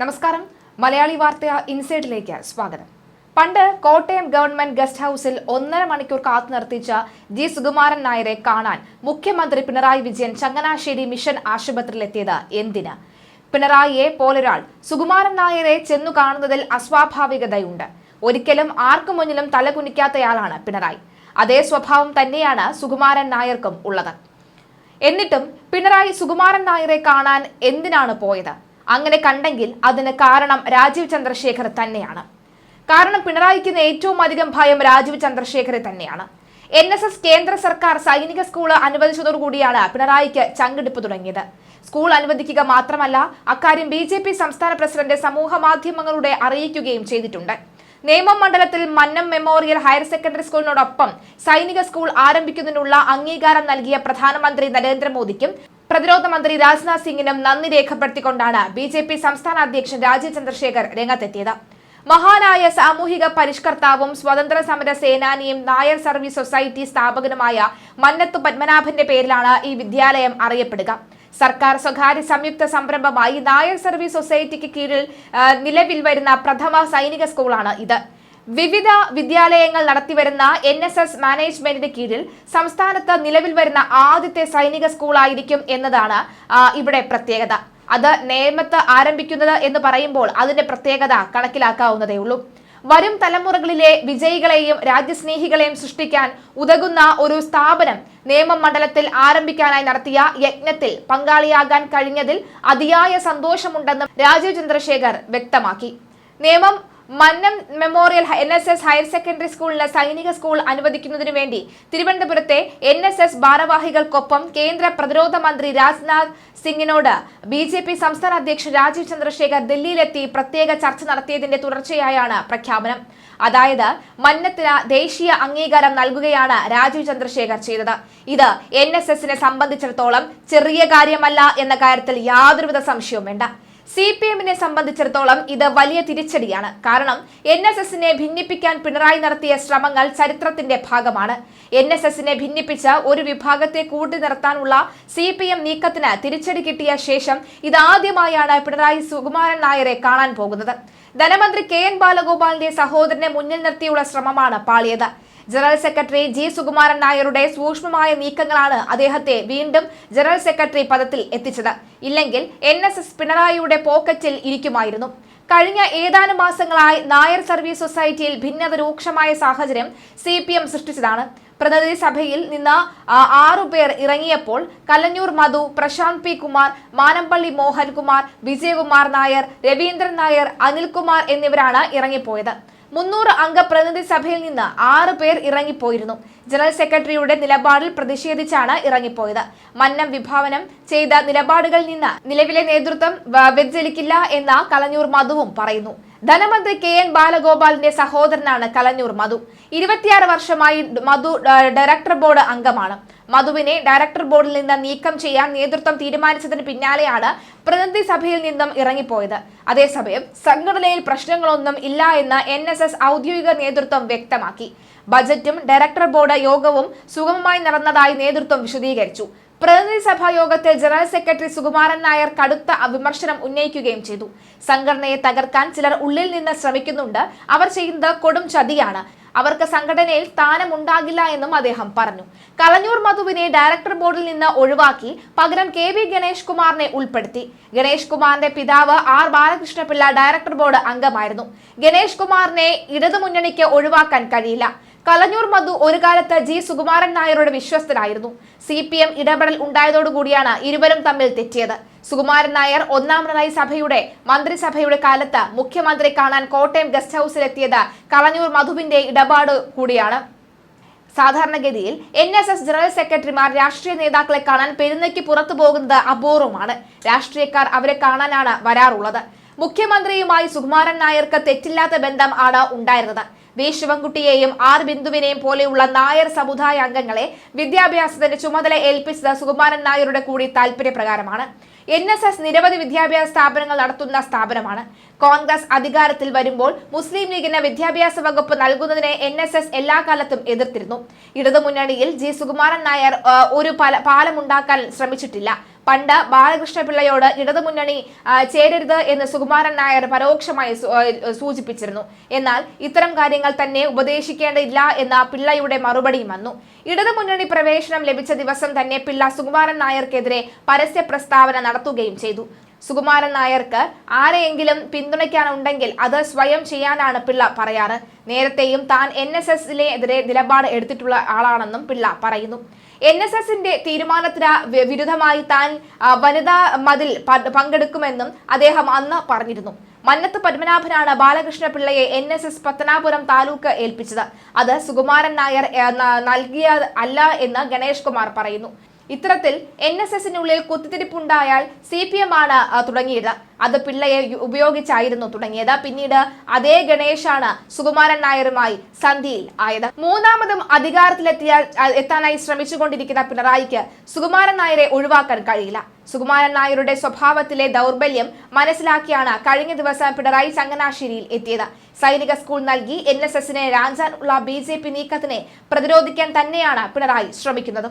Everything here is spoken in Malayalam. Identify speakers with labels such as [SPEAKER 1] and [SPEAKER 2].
[SPEAKER 1] നമസ്കാരം. മലയാളി വാർത്ത ഇൻസൈഡിലേക്ക് സ്വാഗതം. പണ്ട് കോട്ടയം ഗവൺമെന്റ് ഗസ്റ്റ് ഹൗസിൽ ഒന്നര മണിക്കൂർ കാത്തു നിർത്തിച്ച ജി സുകുമാരൻ നായരെ കാണാൻ മുഖ്യമന്ത്രി പിണറായി വിജയൻ ചങ്ങനാശ്ശേരി മിഷൻ ആശുപത്രിയിലെത്തിയത് എന്തിന്? പിണറായിയെ പോലൊരാൾ സുകുമാരൻ നായരെ ചെന്നു കാണുന്നതിൽ അസ്വാഭാവികതയുണ്ട്. ഒരിക്കലും ആർക്കു മുന്നിലും തലകുനിക്കാത്തയാളാണ് പിണറായി. അതേ സ്വഭാവം തന്നെയാണ് സുകുമാരൻ നായർക്കും ഉള്ളത്. എന്നിട്ടും പിണറായി സുകുമാരൻ നായരെ കാണാൻ എന്തിനാണ് പോയത്? അങ്ങനെ കണ്ടെങ്കിൽ അതിന് കാരണം രാജീവ് ചന്ദ്രശേഖർ തന്നെയാണ്. കാരണം പിണറായിക്ക് ഏറ്റവും അധികം ഭയം രാജീവ് ചന്ദ്രശേഖരെ തന്നെയാണ്. എൻ എസ് എസ് കേന്ദ്ര സർക്കാർ സൈനിക സ്കൂൾ അനുവദിച്ചതോടുകൂടിയാണ് പിണറായിക്ക് ചങ്കെടുപ്പ് തുടങ്ങിയത്. സ്കൂൾ അനുവദിക്കുക മാത്രമല്ല അക്കാര്യം ബി ജെ പി സംസ്ഥാന പ്രസിഡന്റ് സമൂഹ മാധ്യമങ്ങളുടെ അറിയിക്കുകയും ചെയ്തിട്ടുണ്ട്. നേമം മണ്ഡലത്തിൽ മന്നം മെമ്മോറിയൽ ഹയർ സെക്കൻഡറി സ്കൂളിനോടൊപ്പം സൈനിക സ്കൂൾ ആരംഭിക്കുന്നതിനുള്ള അംഗീകാരം നൽകിയ പ്രധാനമന്ത്രി നരേന്ദ്രമോദിക്കും പ്രതിരോധ മന്ത്രി രാജ്നാഥ് സിംഗിനും നന്ദി രേഖപ്പെടുത്തിക്കൊണ്ടാണ് ബി ജെ പി സംസ്ഥാന അധ്യക്ഷൻ രാജീവ് ചന്ദ്രശേഖർ രംഗത്തെത്തിയത്. മഹാനായ സാമൂഹിക പരിഷ്കർത്താവും സ്വതന്ത്ര സമര സേനാനിയും നായർ സർവീസ് സൊസൈറ്റി സ്ഥാപകനുമായ മന്നത്ത് പത്മനാഭന്റെ പേരിലാണ് ഈ വിദ്യാലയം അറിയപ്പെടുക. സർക്കാർ സ്വകാര്യ സംയുക്ത സംരംഭമായി നായർ സർവീസ് സൊസൈറ്റിക്ക് കീഴിൽ നിലവിൽ വരുന്ന പ്രഥമ സൈനിക സ്കൂളാണ് ഇത്. വിവിധ വിദ്യാലയങ്ങൾ നടത്തിവരുന്ന എൻ എസ് എസ് മാനേജ്മെന്റിന് കീഴിൽ സംസ്ഥാനത്ത് നിലവിൽ വരുന്ന ആദ്യത്തെ സൈനിക സ്കൂളായിരിക്കും എന്നതാണ് ഇവിടെ പ്രത്യേകത. അത് നേമത്ത് ആരംഭിക്കുന്നത് എന്ന് പറയുമ്പോൾ അതിന്റെ പ്രത്യേകത കണക്കിലാക്കാവുന്നതേ ഉള്ളൂ. വരും തലമുറകളിലെ വിജയികളെയും രാജ്യസ്നേഹികളെയും സൃഷ്ടിക്കാൻ ഉതകുന്ന ഒരു സ്ഥാപനം നേമം മണ്ഡലത്തിൽ ആരംഭിക്കാനായി നടത്തിയ യജ്ഞത്തിൽ പങ്കാളിയാകാൻ കഴിഞ്ഞതിൽ അതിയായ സന്തോഷമുണ്ടെന്നും രാജീവ് ചന്ദ്രശേഖർ വ്യക്തമാക്കി. Nemam Mannam memorial N S S higher secondary സ്കൂളിലെ സൈനിക സ്കൂൾ അനുവദിക്കുന്നതിനു വേണ്ടി തിരുവനന്തപുരത്തെ എൻ എസ് എസ് ഭാരവാഹികൾക്കൊപ്പം കേന്ദ്ര പ്രതിരോധ മന്ത്രി രാജ്നാഥ് സിംഗിനോട് ബി ജെ പി സംസ്ഥാന അധ്യക്ഷൻ രാജീവ് ചന്ദ്രശേഖർ ഡൽഹിയിലെത്തി പ്രത്യേക ചർച്ച നടത്തിയതിന്റെ തുടർച്ചയായാണ് പ്രഖ്യാപനം. അതായത് മന്നത്തിന് ദേശീയ അംഗീകാരം നൽകുകയാണ് രാജീവ് ചന്ദ്രശേഖർ ചെയ്തത്. ഇത് എൻ എസ് എസിനെ സംബന്ധിച്ചിടത്തോളം ചെറിയ കാര്യമല്ല എന്ന കാര്യത്തിൽ യാതൊരുവിധ സംശയവും വേണ്ട സി പി എമ്മിനെ സംബന്ധിച്ചിടത്തോളം ഇത് വലിയ തിരിച്ചടിയാണ്. കാരണം എൻ എസ് എസിനെ ഭിന്നിപ്പിക്കാൻ പിണറായി നടത്തിയ ശ്രമങ്ങൾ ചരിത്രത്തിന്റെ ഭാഗമാണ്. എൻ എസ് എസിനെ ഭിന്നിപ്പിച്ച ഒരു വിഭാഗത്തെ കൂട്ടി നിർത്താനുള്ള സി പി എം നീക്കത്തിന് തിരിച്ചടി കിട്ടിയ ശേഷം ഇതാദ്യമായാണ് പിണറായി സുകുമാരൻ നായരെ കാണാൻ പോകുന്നത്. ധനമന്ത്രി കെ എൻ ബാലഗോപാലിന്റെ സഹോദരനെ മുന്നിൽ നിർത്തിയുള്ള ശ്രമമാണ് പാളിയത്. ജനറൽ സെക്രട്ടറി ജി സുകുമാരൻ നായരുടെ സൂക്ഷ്മമായ നീക്കങ്ങളാണ് അദ്ദേഹത്തെ വീണ്ടും ജനറൽ സെക്രട്ടറി പദത്തിൽ എത്തിച്ചത്. ഇല്ലെങ്കിൽ എൻ എസ് എസ് പിണറായിയുടെ പോക്കറ്റിൽ ഇരിക്കുമായിരുന്നു. കഴിഞ്ഞ ഏതാനും മാസങ്ങളായി നായർ സർവീസ് സൊസൈറ്റിയിൽ ഭിന്നത രൂക്ഷമായ സാഹചര്യം സി പി എം സൃഷ്ടിച്ചതാണ്. പ്രതിനിധി സഭയിൽ നിന്ന് ആറുപേർ പേർ ഇറങ്ങിയപ്പോൾ കലഞ്ഞൂർ മധു പ്രശാന്ത് പി കുമാർ മാനമ്പള്ളി മോഹൻകുമാർ വിജയകുമാർ നായർ രവീന്ദ്രൻ നായർ അനിൽകുമാർ എന്നിവരാണ് ഇറങ്ങിപ്പോയത്. മുന്നൂറ് അംഗ പ്രതിനിധി സഭയിൽ നിന്ന് ആറ് പേർ ഇറങ്ങിപ്പോയിരുന്നു. ജനറൽ സെക്രട്ടറിയുടെ നിലപാടിൽ പ്രതിഷേധിച്ചാണ് ഇറങ്ങിപ്പോയത്. മന്നം വിഭാവനം ചെയ്ത നിലപാടുകളിൽ നിന്ന് നിലവിലെ നേതൃത്വം വ്യതിചലിക്കില്ല എന്ന കളഞ്ഞൂർ മധുവും പറയുന്നു. ധനമന്ത്രി കെ എൻ ബാലഗോപാലിന്റെ സഹോദരനാണ് കലഞ്ഞൂർ മധു. ഇരുപത്തിയാറ് വർഷമായി മധു ഡയറക്ടർ ബോർഡ് അംഗമാണ്. മധുവിനെ ഡയറക്ടർ ബോർഡിൽ നിന്ന് നീക്കം ചെയ്യാൻ നേതൃത്വം തീരുമാനിച്ചതിന് പിന്നാലെയാണ് പ്രതിനിധി സഭയിൽ നിന്നും ഇറങ്ങിപ്പോയത്. അതേസമയം സംഘടനയിൽ പ്രശ്നങ്ങളൊന്നും ഇല്ല എന്ന് എൻ എസ് എസ് ഔദ്യോഗിക നേതൃത്വം വ്യക്തമാക്കി. ബജറ്റും ഡയറക്ടർ ബോർഡ് യോഗവും സുഗമമായി നടന്നതായി നേതൃത്വം വിശദീകരിച്ചു. പ്രതിനിധി സഭാ യോഗത്തിൽ ജനറൽ സെക്രട്ടറി സുകുമാരൻ നായർ കടുത്ത വിമർശനം ഉന്നയിക്കുകയും ചെയ്തു. സംഘടനയെ തകർക്കാൻ ചിലർ ഉള്ളിൽ നിന്ന് ശ്രമിക്കുന്നുണ്ട്. അവർ ചെയ്യുന്നത് കൊടും ചതിയാണ്. അവർക്ക് സംഘടനയിൽ സ്ഥാനമുണ്ടാകില്ല എന്നും അദ്ദേഹം പറഞ്ഞു. കളഞ്ഞൂർ മധുവിനെ ഡയറക്ടർ ബോർഡിൽ നിന്ന് ഒഴിവാക്കി പകരം കെ വി ഗണേഷ് കുമാറിനെ ഉൾപ്പെടുത്തി. ഗണേഷ് കുമാറിന്റെ പിതാവ് ആർ ബാലകൃഷ്ണപിള്ള ഡയറക്ടർ ബോർഡ് അംഗമായിരുന്നു. ഗണേഷ് കുമാറിനെ ഇടതുമുന്നണിക്ക് ഒഴിവാക്കാൻ കഴിയില്ല. കളഞ്ഞൂർ മധു ഒരു കാലത്ത് ജി സുകുമാരൻ നായരുടെ വിശ്വസ്തനായിരുന്നു. സി പി എം ഇടപെടൽ ഉണ്ടായതോടുകൂടിയാണ് ഇരുവരും തമ്മിൽ തെറ്റിയത്. സുകുമാരൻ നായർ ഒന്നാം പിണറായി സഭയുടെ മന്ത്രിസഭയുടെ കാലത്ത് മുഖ്യമന്ത്രി കാണാൻ കോട്ടയം ഗസ്റ്റ് ഹൌസിലെത്തിയത് കളഞ്ഞൂർ മധുവിന്റെ ഇടപാട് കൂടിയാണ്. സാധാരണഗതിയിൽ എൻ എസ് എസ് ജനറൽ സെക്രട്ടറിമാർ രാഷ്ട്രീയ നേതാക്കളെ കാണാൻ പെരുന്നയ്ക്ക് പുറത്തു പോകുന്നത് അപൂർവമാണ്. രാഷ്ട്രീയക്കാർ അവരെ കാണാനാണ് വരാറുള്ളത്. മുഖ്യമന്ത്രിയുമായി സുകുമാരൻ നായർക്ക് തെറ്റില്ലാത്ത ബന്ധം ആണ് ഉണ്ടായിരുന്നത്. വി. ശിവൻകുട്ടിയെയും ആർ. ബിന്ദുവിനെയും പോലെയുള്ള നായർ സമുദായ അംഗങ്ങളെ വിദ്യാഭ്യാസത്തിന്റെ ചുമതല ഏൽപ്പിച്ചത് സുകുമാരൻ നായരുടെ കൂടി താല്പര്യപ്രകാരമാണ് എൻ എസ് എസ് നിരവധി വിദ്യാഭ്യാസ സ്ഥാപനങ്ങൾ നടത്തുന്ന സ്ഥാപനമാണ്. കോൺഗ്രസ് അധികാരത്തിൽ വരുമ്പോൾ മുസ്ലിം ലീഗിന് വിദ്യാഭ്യാസ വകുപ്പ് നൽകുന്നതിനെ എൻ എസ് എസ് എല്ലാ കാലത്തും എതിർത്തിരുന്നു. ഇടതുമുന്നണിയിൽ ജി സുകുമാരൻ നായർ ഒരു പല- പാലമുണ്ടാക്കാൻ ശ്രമിച്ചിട്ടില്ല. പണ്ട് ബാലകൃഷ്ണപിള്ളയോട് ഇടതുമുന്നണി ചേരരുത് എന്ന് സുകുമാരൻ നായർ പരോക്ഷമായി സൂചിപ്പിച്ചിരുന്നു. എന്നാൽ ഇത്തരം കാര്യങ്ങൾ തന്നെ ഉപദേശിക്കേണ്ടതില്ല എന്ന പിള്ളയുടെ മറുപടിയും വന്നു. ഇടതുമുന്നണി പ്രവേശനം ലഭിച്ച ദിവസം തന്നെ പിള്ള സുകുമാരൻ നായർക്കെതിരെ പരസ്യ പ്രസ്താവന നടത്തുകയും ചെയ്തു. സുകുമാരൻ നായർക്ക് ആരെയെങ്കിലും പിന്തുണയ്ക്കാനുണ്ടെങ്കിൽ അത് സ്വയം ചെയ്യാനാണ് പിള്ള പറയാറ്. നേരത്തെയും താൻ എൻ എസ് എസിനെതിരെ നിലപാട് എടുത്തിട്ടുള്ള ആളാണെന്നും പിള്ള പറയുന്നു. എൻ എസ് എസിന്റെ തീരുമാനത്തിന് വിരുദ്ധമായി താൻ വനിതാ മതിൽ പങ്കെടുക്കുമെന്നും അദ്ദേഹം അന്ന് പറഞ്ഞിരുന്നു. മന്നത്ത് പത്മനാഭനാണ് Balakrishna പിള്ളയെ N S S Pathanapuram taluk ഏൽപ്പിച്ചത്. അത് സുകുമാരൻ നായർ നൽകിയ അല്ല എന്ന് ഗണേഷ് കുമാർ പറയുന്നു. ഇത്തരത്തിൽ എൻ എസ് എസിനുള്ളിൽ കുത്തിത്തിരിപ്പുണ്ടായാൽ സി പി എം ആണ് തുടങ്ങിയത്. അത് പിള്ളയെ ഉപയോഗിച്ചായിരുന്നു തുടങ്ങിയത്. പിന്നീട് അതേ ഗണേഷാണ് സുകുമാരൻ നായരുമായി സന്ധിയിൽ ആയത്. മൂന്നാമതും അധികാരത്തിലെത്തിയ എത്താനായി ശ്രമിച്ചുകൊണ്ടിരിക്കുന്ന പിണറായിക്ക് സുകുമാരൻ നായരെ ഒഴിവാക്കാൻ കഴിയില്ല. സുകുമാരൻ നായരുടെ സ്വഭാവത്തിലെ ദൗർബല്യം മനസ്സിലാക്കിയാണ് കഴിഞ്ഞ ദിവസം പിണറായി ചങ്ങനാശ്ശേരിയിൽ എത്തിയത്. സൈനിക സ്കൂൾ നൽകി എൻ എസ് എസിനെ രാഞ്ചാനുള്ള ബി ജെ പി നീക്കത്തിനെ പ്രതിരോധിക്കാൻ തന്നെയാണ് പിണറായി ശ്രമിക്കുന്നത്.